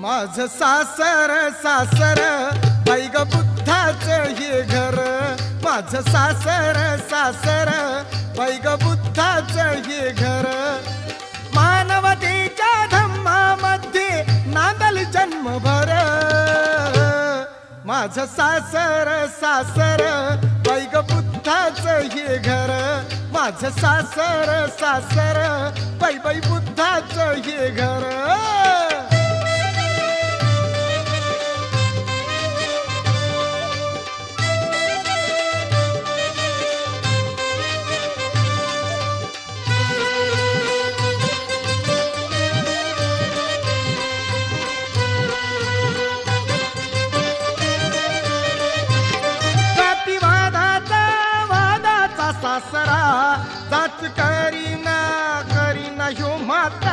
माझ सासर सासर बाईग बुद्धाचं हे घर. माझ सासर सासर बाईग बुद्धाचं हे घर. मानवतेच्या धम्मामध्ये नांदल जन्मभर. माझ सासर सासर बाईग बुद्धाचं हे घर. माझ सासर सासर बाई बाई बुद्धाचं हे घर. सासरा जाच करीना करीना ह्यो माता